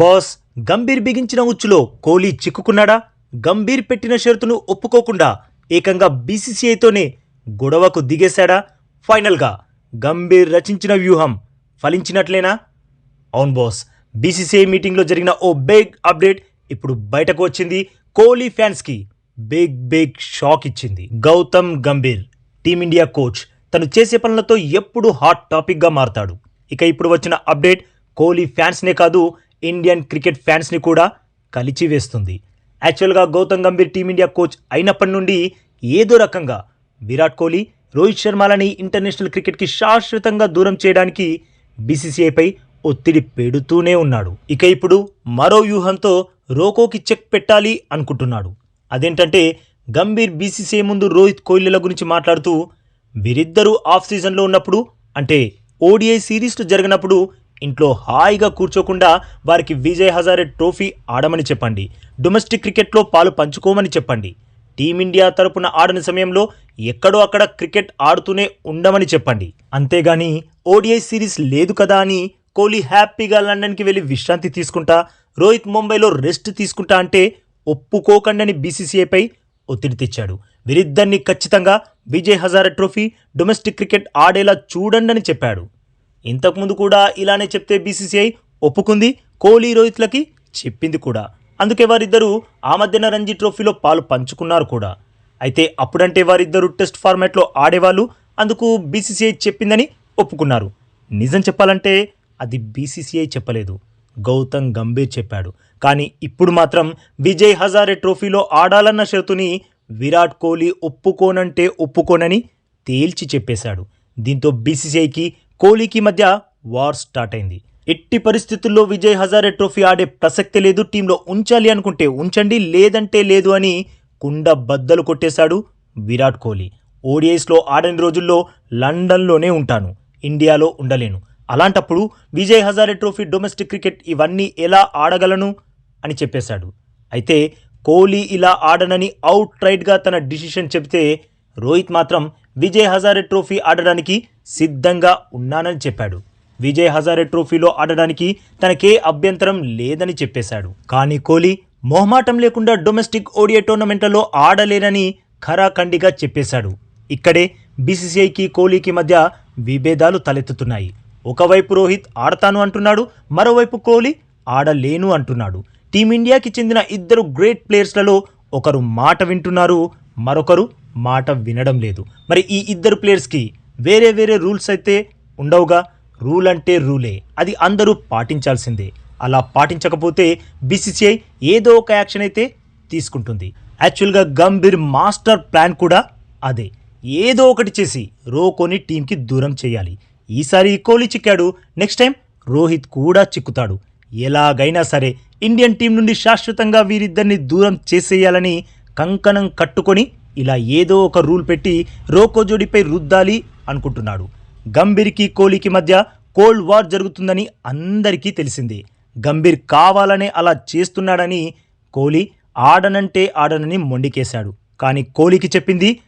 Boss Gambhir బిగించిన ఉచ్చులో కోహ్లీ చిక్కుకున్నాడా? గంభీర్ పెట్టిన షరతును ఒప్పుకోకుండా ఏకంగా బీసీసీఐతోనే గొడవకు దిగేశాడా? ఫైనల్గా గంభీర్ రచించిన వ్యూహం ఫలించినట్లేనా? అవును బాస్ బీసీసీఐ మీటింగ్లో జరిగిన ఓ బిగ్ అప్డేట్ ఇప్పుడు బయటకు వచ్చింది. కోహ్లీ ఫ్యాన్స్కి బిగ్ బిగ్ షాక్ ఇచ్చింది. గౌతమ్ గంభీర్ టీమిండియా కోచ్ తను చేసే పనులతో ఎప్పుడు హాట్ టాపిక్గా మారతాడు. ఇక ఇప్పుడు వచ్చిన అప్డేట్ కోహ్లీ ఫ్యాన్స్నే కాదు ఇండియన్ క్రికెట్ ఫ్యాన్స్ని కూడా కలిచివేస్తుంది. యాక్చువల్గా గౌతమ్ గంభీర్ టీమిండియా కోచ్ అయినప్పటి నుండి ఏదో రకంగా విరాట్ కోహ్లీ రోహిత్ శర్మలని ఇంటర్నేషనల్ క్రికెట్కి శాశ్వతంగా దూరం చేయడానికి బీసీసీఐపై ఒత్తిడి పెడుతూనే ఉన్నాడు. ఇక ఇప్పుడు మరో వ్యూహంతో రోకోకి చెక్ పెట్టాలి అనుకుంటున్నాడు. అదేంటంటే గంభీర్ బీసీసీఐ ముందు రోహిత్ కోహ్లీల గురించి మాట్లాడుతూ వీరిద్దరూ ఆఫ్ సీజన్లో ఉన్నప్పుడు అంటే ఓడిఐ సిరీస్లు జరిగినప్పుడు ఇంట్లో హాయిగా కూర్చోకుండా వారికి విజయ్ హజారే ట్రోఫీ ఆడమని చెప్పండి. డొమెస్టిక్ క్రికెట్లో పాలు పంచుకోమని చెప్పండి. టీమిండియా తరపున ఆడని సమయంలో ఎక్కడో అక్కడ క్రికెట్ ఆడుతూనే ఉండమని చెప్పండి. అంతేగాని ఓడిఐ సిరీస్ లేదు కదా అని కోహ్లీ హ్యాపీగా లండన్కి వెళ్ళి విశ్రాంతి తీసుకుంటా రోహిత్ ముంబైలో రెస్ట్ తీసుకుంటా అంటే ఒప్పుకోకండని బీసీసీఐపై ఒత్తిడి తెచ్చాడు. వీరిద్దరిని ఖచ్చితంగా Vijay Hazare trophy domestic cricket ఆడేలా చూడండని చెప్పాడు. ఇంతకుముందు కూడా ఇలానే చెప్తే బీసీసీఐ ఒప్పుకుంది కోహ్లీ రోహిత్లకి చెప్పింది కూడా. అందుకే వారిద్దరూ ఆ మధ్యన రంజీ ట్రోఫీలో పాలు పంచుకున్నారు కూడా. అయితే అప్పుడంటే వారిద్దరూ టెస్ట్ ఫార్మాట్లో ఆడేవాళ్ళు అందుకు బీసీసీఐ చెప్పిందని ఒప్పుకున్నారు. నిజం చెప్పాలంటే అది బీసీసీఐ చెప్పలేదు. గౌతమ్ గంభీర్ చెప్పాడు. కానీ ఇప్పుడు మాత్రం విజయ్ హజారే ట్రోఫీలో ఆడాలన్న షరతుని విరాట్ కోహ్లీ ఒప్పుకోనంటే ఒప్పుకోనని తేల్చి చెప్పేశాడు. దీంతో బీసీసీఐకి కోహ్లీకి మధ్య వార్ స్టార్ట్ అయింది. ఎట్టి పరిస్థితుల్లో విజయ్ హజారే ట్రోఫీ ఆడే ప్రసక్తి లేదు టీంలో ఉంచాలి అనుకుంటే ఉంచండి లేదంటే లేదు అని కుండ బద్దలు కొట్టేశాడు విరాట్ కోహ్లీ. ఓడిఐస్లో ఆడని రోజుల్లో లండన్లోనే ఉంటాను ఇండియాలో ఉండలేను. అలాంటప్పుడు Vijay Hazare trophy domestic cricket ఇవన్నీ ఎలా ఆడగలను అని చెప్పేశాడు. అయితే కోహ్లీ ఇలా ఆడనని అవుట్ రైట్గా తన డిసిషన్ చెబితే రోహిత్ మాత్రం విజయ్ హజారే ట్రోఫీ ఆడడానికి సిద్ధంగా ఉన్నానని చెప్పాడు. విజయ్ హజారే ట్రోఫీలో ఆడడానికి తనకే అభ్యంతరం లేదని చెప్పేశాడు. కానీ కోహ్లీ మొహమాటం లేకుండా డొమెస్టిక్ ఓడిఐ టోర్నమెంట్లలో ఆడలేనని ఖరాఖండిగా చెప్పేశాడు. ఇక్కడే బీసీసీఐకి కోహ్లీకి మధ్య విభేదాలు తలెత్తుతున్నాయి. ఒకవైపు రోహిత్ ఆడతాను అంటున్నాడు మరోవైపు కోహ్లీ ఆడలేను అంటున్నాడు. టీమిండియాకి చెందిన ఇద్దరు గ్రేట్ ప్లేయర్స్లలో ఒకరు మాట వింటున్నారు మరొకరు మాట వినడం లేదు. మరి ఈ ఇద్దరు ప్లేయర్స్కి వేరే వేరే రూల్స్ అయితే ఉండవుగా? రూల్ అంటే రూలే అది అందరూ పాటించాల్సిందే. అలా పాటించకపోతే బీసీసీఐ ఏదో ఒక యాక్షన్ అయితే తీసుకుంటుంది. యాక్చువల్గా గంభీర్ మాస్టర్ ప్లాన్ కూడా అదే. ఏదో ఒకటి చేసి రోకోని టీంకి దూరం చేయాలి. ఈసారి కోహ్లీ చిక్కాడు నెక్స్ట్ టైం రోహిత్ కూడా చిక్కుతాడు. ఎలాగైనా సరే ఇండియన్ టీం నుండి శాశ్వతంగా వీరిద్దరిని దూరం చేసేయాలని కంకణం కట్టుకొని ఇలా ఏదో ఒక రూల్ పెట్టి రోకో జోడిపై రుద్దాలి అనుకుంటున్నాడు. గంభీర్కి కోహ్లీకి మధ్య కోల్డ్ వార్ జరుగుతుందని అందరికీ తెలిసింది. గంభీర్ కావాలనే అలా చేస్తున్నాడని కోహ్లీ ఆడనంటే ఆడనని మొండికేశాడు. కానీ కోహ్లీకి చెప్పింది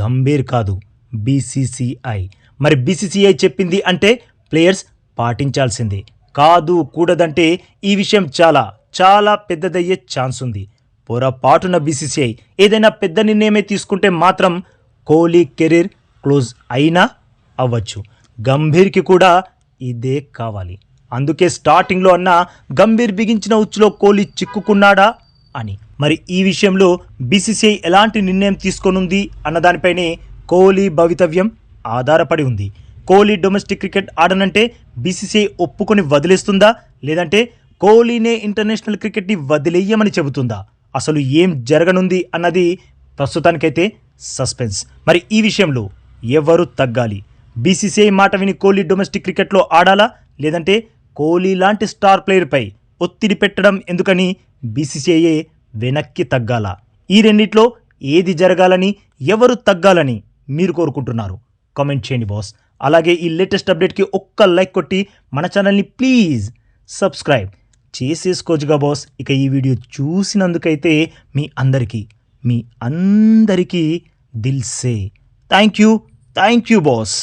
గంభీర్ కాదు బీసీసీఐ. మరి బీసీసీఐ చెప్పింది అంటే ప్లేయర్స్ పాటించాల్సిందే. కాదు కూడదంటే ఈ విషయం చాలా చాలా పెద్దదయ్యే ఛాన్స్ ఉంది. పొరపాటున బీసీసీఐ ఏదైనా పెద్ద నిర్ణయమే తీసుకుంటే మాత్రం కోహ్లీ కెరీర్ క్లోజ్ అయినా అవ్వచ్చు. గంభీర్కి కూడా ఇదే కావాలి. అందుకే స్టార్టింగ్లో అన్న గంభీర్ బిగించిన ఉచ్చులో కోహ్లీ చిక్కుకున్నాడా అని. మరి ఈ విషయంలో బీసీసీఐ ఎలాంటి నిర్ణయం తీసుకోనుంది అన్నదానిపైనే కోహ్లీ భవితవ్యం ఆధారపడి ఉంది. కోహ్లీ డొమెస్టిక్ క్రికెట్ ఆడనంటే బీసీసీఐ ఒప్పుకొని వదిలేస్తుందా? లేదంటే కోహ్లీనే ఇంటర్నేషనల్ క్రికెట్ని వదిలేయమని చెబుతుందా? అసలు ఏం జరగనుంది అన్నది ప్రస్తుతానికైతే సస్పెన్స్. మరి ఈ విషయంలో ఎవరు తగ్గాలి? బీసీసీఐ మాట విని కోహ్లీ డొమెస్టిక్ క్రికెట్లో ఆడాలా? లేదంటే కోహ్లీ లాంటి స్టార్ ప్లేయర్పై ఒత్తిడి పెట్టడం ఎందుకని బీసీసీఐఏ వెనక్కి తగ్గాలా? ఈ రెండిట్లో ఏది జరగాలని ఎవరు తగ్గాలని మీరు కోరుకుంటున్నారు? కామెంట్ చేయండి బాస్. అలాగే ఈ లేటెస్ట్ అప్డేట్కి ఒక్క లైక్ కొట్టి మన ఛానల్ని ప్లీజ్ సబ్స్క్రైబ్. చేసేసుకోవచ్చుగా బాస్ ఇక ఈ వీడియో చూసినందుకైతే మీ అందరికీ మీ అందరికీ దిల్సే thank you thank you boss